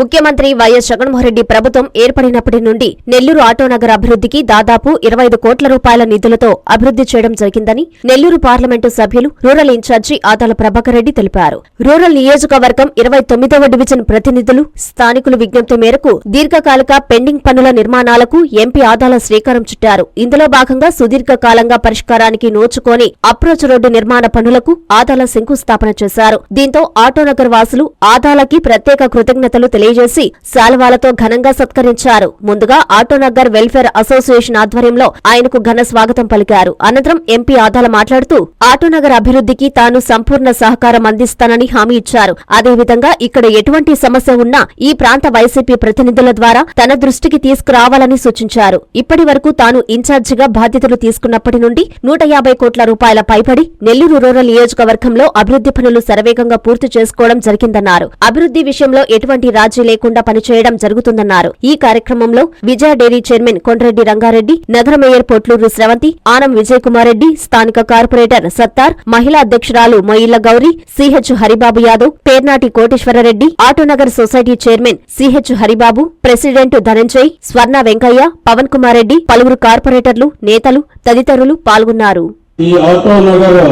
ముఖ్యమంత్రి వైఎస్ జగన్మోహన్రెడ్డి ప్రభుత్వం ఏర్పడినప్పటి నుండి నెల్లూరు ఆటోనగర్ అభివృద్ధికి దాదాపు ఇరవై ఐదు కోట్ల రూపాయల నిధులతో అభివృద్ధి చేయడం జరిగిందని నెల్లూరు పార్లమెంటు సభ్యులు రూరల్ ఇన్ఛార్జి ఆదాల ప్రభాకర్ రెడ్డి తెలిపారు. రూరల్ నియోజకవర్గం ఇరవై తొమ్మిదవ డివిజన్ ప్రతినిధులు స్థానికులు విజ్ఞప్తి మేరకు దీర్ఘకాలిక పెండింగ్ పనుల నిర్మాణాలకు ఎంపీ ఆదాల శ్రీకారం చుట్టారు. ఇందులో భాగంగా సుదీర్ఘకాలంగా పరిష్కారానికి నోచుకోని అప్రోచ్ రోడ్డు నిర్మాణ పనులకు ఆదాల శంకుస్థాపన చేశారు. దీంతో ఆటోనగర్ వాసులు ఆదాలకి ప్రత్యేక కృతజ్ఞతలు తెలియజేసి శాలువాలతో ఘనంగా సత్కరించారు. ముందుగా ఆటోనగర్ వెల్ఫేర్ అసోసియేషన్ ఆధ్వర్యంలో ఆయనకు ఘన స్వాగతం పలికారు. అనంతరం ఎంపీ ఆదాల మాట్లాడుతూ ఆటోనగర్ అభివృద్ధికి తాను సంపూర్ణ సహకారం అందిస్తానని హామీ ఇచ్చారు. అదేవిధంగా ఇక్కడ ఎటువంటి సమస్య ఉన్నా ఈ ప్రాంత వైసీపీ ప్రతినిధుల ద్వారా తన దృష్టికి తీసుకురావాలని సూచించారు. ఇప్పటి వరకు తాను ఇన్ఛార్జిగా బాధ్యతలు తీసుకున్నప్పటి నుండి నూట యాభై కోట్ల రూపాయల పైబడి నెల్లూరు రూరల్ నియోజకవర్గంలో అభివృద్ధి పనులు శరవేగంగా పూర్తి చేసుకోవడం జరిగిందన్నారు. అభివృద్ధి విషయంలో ఎటువంటి రాజీ లేకుండా పనిచేయడం జరుగుతుందన్నారు. ఈ కార్యక్రమంలో విజయ డైరీ చైర్మన్ కొండ్రెడ్డి రంగారెడ్డి నగర మేయర్ పొట్లూరు శ్రవంతి ఆనం విజయ్ కుమార్ రెడ్డి స్థానిక కార్పొరేటర్ సత్తార్ మహిళా అధ్యక్షురాలు Moilla Gowri CH Haribabu Yadav Pernati Koteswarareddy Autonagar society chairman CH Haribabu president Dhananjay Swarna Venkaiah Pavan Kumar Reddy పలువురు కార్పొరేటర్లు నేతలు తదితరులు పాల్గొన్నారు. ఈ ఆటో నగర్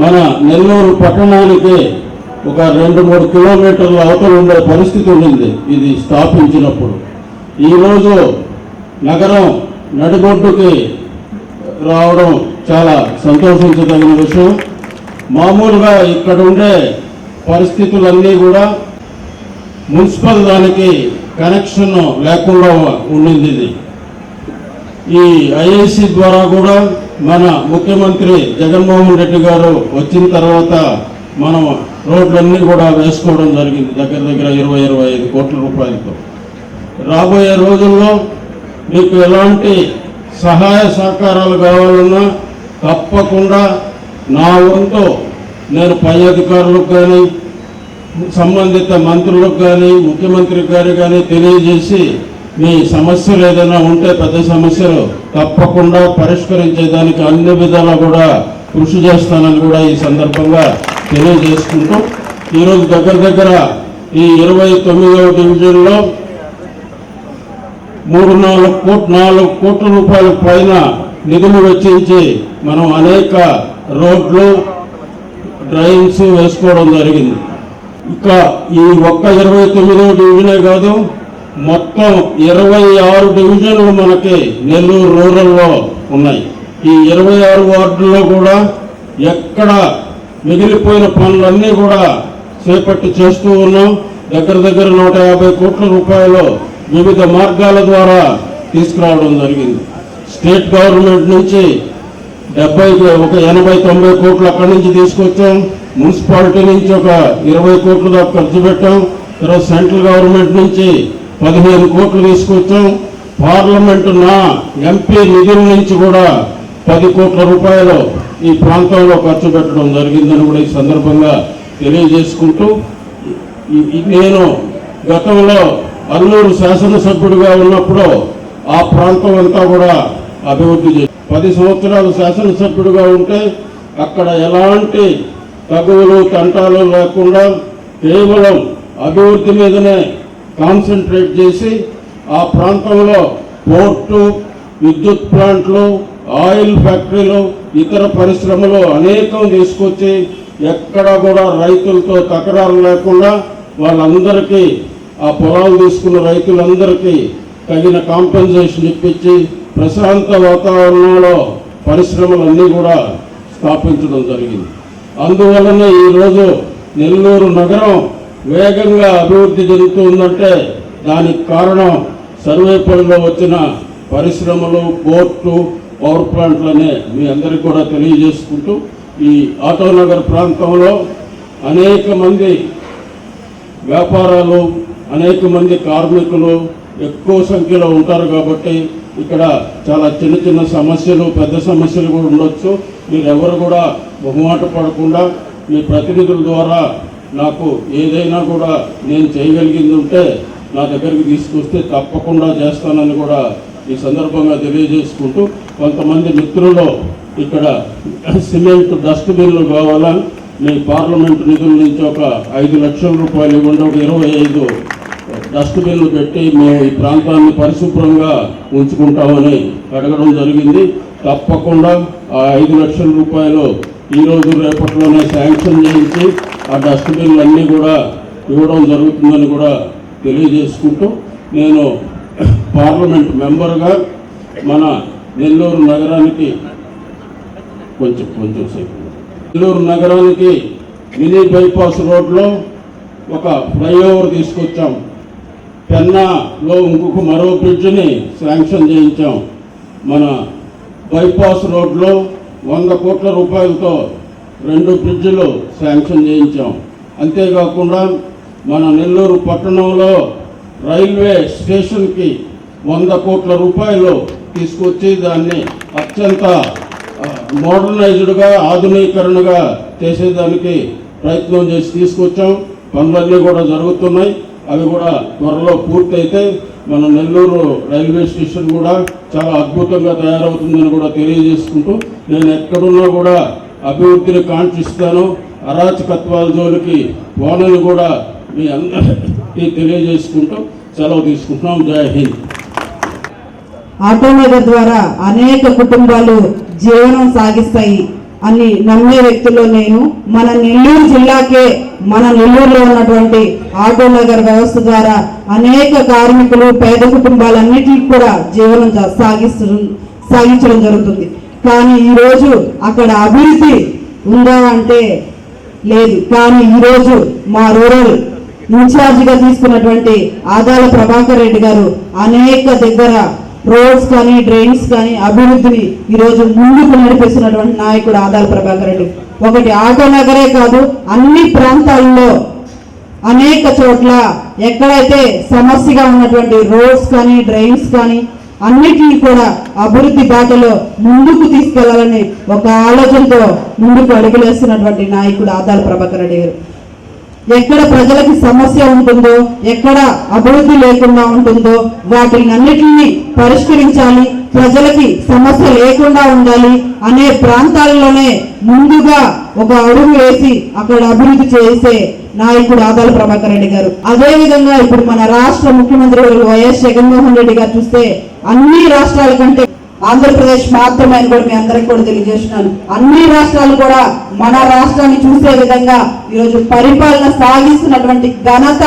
మన నెల్లూరు పట్టణానికి ఒక రెండు మూడు కిలోమీటర్ల అవతల ఉండే పరిస్థితి ఉండింది. ఇది స్థాపించినప్పుడు. ఈరోజు నగరం నడిబొడ్డుకి రావడం చాలా సంతోషించదగిన విషయం. మామూలుగా ఇక్కడ ఉండే పరిస్థితులన్నీ కూడా మున్సిపల్ దానికి కనెక్షన్ లేకుండా ఉండింది ఇది. ఈ ఐఏసీ ద్వారా కూడా మన ముఖ్యమంత్రి జగన్మోహన్ రెడ్డి గారు వచ్చిన తర్వాత మనం రోడ్లన్నీ కూడా వేసుకోవడం జరిగింది. దగ్గర దగ్గర ఇరవై ఇరవై ఐదు కోట్ల రూపాయలతో. రాబోయే రోజుల్లో మీకు ఎలాంటి సహాయ సహకారాలు కావాలన్నా తప్పకుండా నా వంతు నేను పై అధికారులకు కానీ సంబంధిత మంత్రులకు కానీ ముఖ్యమంత్రి గారు కానీ తెలియజేసి మీ సమస్యలు ఏదైనా ఉంటే పెద్ద సమస్యలు తప్పకుండా పరిష్కరించేదానికి అన్ని విధాలా కూడా కృషి చేస్తానని కూడా ఈ సందర్భంగా తెలియజేసుకుంటూ ఈరోజు దగ్గర దగ్గర ఈ ఇరవై తొమ్మిదవ డివిజన్లో మూడు నాలుగు కోట్ నాలుగు కోట్ల రూపాయల పైన నిధులు వెచ్చించి మనం అనేక రోడ్లు డ్రైన్స్ వేసుకోవడం జరిగింది. ఇంకా ఈ ఒక్క ఇరవై తొమ్మిదవ డివిజనే కాదు మొత్తం ఇరవై ఆరు డివిజన్లు మనకి నెల్లూరు రూరల్లో ఉన్నాయి. ఈ ఇరవై ఆరు వార్డుల్లో కూడా ఎక్కడ మిగిలిపోయిన పనులన్నీ కూడా చేపట్టి చేస్తూ ఉన్నాం. దగ్గర దగ్గర నూట యాభై కోట్ల రూపాయలు వివిధ మార్గాల ద్వారా తీసుకురావడం జరిగింది. స్టేట్ గవర్నమెంట్ నుంచి డెబ్బై ఒక ఎనభై తొంభై కోట్లు అక్కడి నుంచి తీసుకొచ్చాం. మున్సిపాలిటీ నుంచి ఒక ఇరవై కోట్లు దాకా ఖర్చు పెట్టాం. తర్వాత సెంట్రల్ గవర్నమెంట్ నుంచి పదిహేను కోట్లు తీసుకొచ్చాం. పార్లమెంటు నా ఎంపీ నిధుల నుంచి కూడా పది కోట్ల రూపాయలు ఈ ప్రాంతంలో ఖర్చు పెట్టడం జరిగిందని కూడా ఈ సందర్భంగా తెలియజేసుకుంటూ నేను గతంలో అల్లూరు శాసనసభ్యుడిగా ఉన్నప్పుడు ఆ ప్రాంతం అంతా కూడా అభివృద్ధి చేసి పది సంవత్సరాలు శాసనసభ్యుడిగా ఉంటే అక్కడ ఎలాంటి తగువులు తంటాలు లేకుండా కేవలం అభివృద్ధి మీదనే కాన్సన్ట్రేట్ చేసి ఆ ప్రాంతంలో పోర్టు విద్యుత్ ప్లాంట్లు ఆయిల్ ఫ్యాక్టరీలు ఇతర పరిశ్రమలు అనేకం తీసుకొచ్చి ఎక్కడ కూడా రైతులతో తకరారు లేకుండా వాళ్ళందరికీ ఆ పొలాలు తీసుకున్న రైతులందరికీ తగిన కాంపెన్సేషన్ ఇప్పించి ప్రశాంత వాతావరణంలో పరిశ్రమలన్నీ కూడా స్థాపించడం జరిగింది. అందువలన ఈరోజు నెల్లూరు నగరం వేగంగా అభివృద్ధి చెందుతుందంటే దానికి కారణం సర్వేపల్లిలో వచ్చిన పరిశ్రమలు పోర్టు పవర్ ప్లాంట్లనే మీ అందరికీ కూడా తెలియజేసుకుంటూ ఈ ఆటోనగర్ ప్రాంతంలో అనేక మంది వ్యాపారాలు అనేక మంది కార్మికులు ఎక్కువ సంఖ్యలో ఉంటారు కాబట్టి ఇక్కడ చాలా చిన్న చిన్న సమస్యలు పెద్ద సమస్యలు కూడా ఉండొచ్చు. మీరు ఎవరు కూడా బహుమాట పడకుండా మీ ప్రతినిధుల ద్వారా నాకు ఏదైనా కూడా నేను చేయగలిగింది ఉంటే నా దగ్గరికి తీసుకొస్తే తప్పకుండా చేస్తానని కూడా ఈ సందర్భంగా తెలియజేసుకుంటూ కొంతమంది మిత్రులు ఇక్కడ సిమెంట్ డస్ట్బిన్లు కావాలా? మీ పార్లమెంట్ నిధుల నుంచి ఒక ఐదు లక్షల రూపాయలు ఇవ్వండి. ఒక ఇరవై ఐదు డస్ట్బిన్లు పెట్టి మేము ఈ ప్రాంతాన్ని పరిశుభ్రంగా ఉంచుకుంటామని అడగడం జరిగింది. తప్పకుండా ఆ ఐదు లక్షల రూపాయలు ఈరోజు రేపట్లోనే శాంక్షన్ చేయించి ఆ డస్ట్బిన్లు అన్నీ కూడా ఇవ్వడం జరుగుతుందని కూడా తెలియజేసుకుంటూ నేను పార్లమెంట్ మెంబర్గా మన నెల్లూరు నగరానికి కొంచెం కొంచెం సేపు. నెల్లూరు నగరానికి మినీ బైపాస్ రోడ్లో ఒక ఫ్లైఓవర్ తీసుకొచ్చాం. పెన్నాలో ఇంకొక మరో బ్రిడ్జ్ని శాంక్షన్ చేయించాం. మన బైపాస్ రోడ్లో వంద కోట్ల రూపాయలతో రెండు బ్రిడ్జ్లు శాంక్షన్ చేయించాం. అంతేకాకుండా మన నెల్లూరు పట్టణంలో రైల్వే స్టేషన్కి వంద కోట్ల రూపాయలు తీసుకొచ్చి దాన్ని అత్యంత మోడర్నైజ్డ్గా ఆధునీకరణగా చేసేదానికి ప్రయత్నం చేసి తీసుకొచ్చాం. పనులన్నీ కూడా జరుగుతున్నాయి. అవి కూడా త్వరలో పూర్తయితే మన నెల్లూరు రైల్వే స్టేషన్ కూడా చాలా అద్భుతంగా తయారవుతుందని కూడా తెలియజేసుకుంటూ నేను ఎక్కడున్నా కూడా అభివృద్ధిని కాంక్షిస్తాను. అరాచకత్వాల జోలికి పోనని కూడా మీ అందరికీ తెలియజేసుకుంటూ సెలవు తీసుకుంటున్నాం. జై హింద్. ఆటోనగర్ ద్వారా అనేక కుటుంబాలు జీవనం సాగిస్తాయి అని నమ్మే వ్యక్తుల్లో నేను మన నెల్లూరు జిల్లాకే మన నెల్లూరులో ఉన్నటువంటి ఆటోనగర్ వ్యవస్థ ద్వారా అనేక కార్మికులు పేద కుటుంబాలన్నిటికీ కూడా జీవనం జా- సాగిస్తు సాగించడం జరుగుతుంది. కానీ ఈరోజు అక్కడ అభివృద్ధి ఉందా అంటే లేదు. కానీ ఈరోజు మా రూరల్ ఇన్ఛార్జిగా తీసుకున్నటువంటి ఆదాల ప్రభాకర్ రెడ్డి గారు అనేక దగ్గర రోడ్స్ కానీ డ్రైన్స్ కానీ అభివృద్ధిని ఈరోజు ముందుకు నడిపిస్తున్నటువంటి నాయకుడు ఆదాల ప్రభాకర్ రెడ్డి. ఒకటి ఆటో నగరే కాదు అన్ని ప్రాంతాల్లో అనేక చోట్ల ఎక్కడైతే సమస్యగా ఉన్నటువంటి రోడ్స్ కానీ డ్రైన్స్ కానీ అన్నిటినీ కూడా అభివృద్ధి బాటలో ముందుకు తీసుకెళ్ళాలని ఒక ఆలోచనతో ముందుకు అడుగులేస్తున్నటువంటి నాయకుడు ఆదాల ప్రభాకర్ రెడ్డి గారు. ఎక్కడ ప్రజలకి సమస్య ఉంటుందో ఎక్కడ అభివృద్ధి లేకుండా ఉంటుందో వాటిని అన్నిటిని పరిష్కరించాలి ప్రజలకి సమస్య లేకుండా ఉండాలి అనే ప్రాంతాలలోనే ముందుగా ఒక అడుగు వేసి అక్కడ అభివృద్ధి చేసే నాయకుడు ఆదాల ప్రభాకర్ రెడ్డి గారు. అదే విధంగా ఇప్పుడు మన రాష్ట్ర ముఖ్యమంత్రి వైఎస్ జగన్మోహన్ రెడ్డి గారు చూస్తే అన్ని రాష్ట్రాల కంటే ఆంధ్రప్రదేశ్ మాత్రమే అని కూడా మీ అందరికి కూడా తెలియజేస్తున్నాను. అన్ని రాష్ట్రాలు కూడా మన రాష్ట్రాన్ని చూసే విధంగా ఈరోజు పరిపాలన సాగిస్తున్నటువంటి ఘనత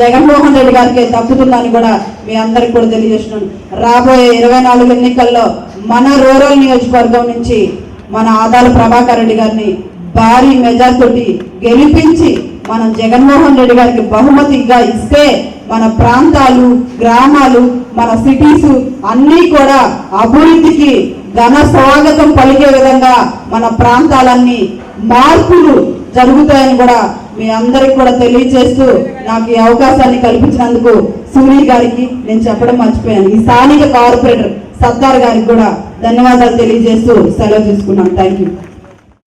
జగన్మోహన్ రెడ్డి గారికి దక్కుతుందని కూడా మీ అందరికి కూడా తెలియజేస్తున్నాను. రాబోయే ఇరవై నాలుగు ఎన్నికల్లో మన రూరల్ నియోజకవర్గం నుంచి మన ఆదాల ప్రభాకర్ రెడ్డి గారిని భారీ మెజార్టీ గెలిపించి మనం జగన్మోహన్ రెడ్డి గారికి బహుమతిగా ఇస్తే మన ప్రాంతాలు గ్రామాలు మన సిటీస్ అన్నీ కూడా అభివృద్ధికి ఘన స్వాగతం పలికే విధంగా మన ప్రాంతాలన్నీ మార్పులు జరుగుతాయని కూడా మీ అందరికి కూడా తెలియజేస్తూ నాకు ఈ అవకాశాన్ని కల్పించినందుకు సూర్య గారికి నేను చెప్పడం మర్చిపోయాను. ఈ స్థానిక కార్పొరేటర్ సర్దార్ గారికి కూడా ధన్యవాదాలు తెలియజేస్తూ సెలవు తీసుకున్నాను. Thank you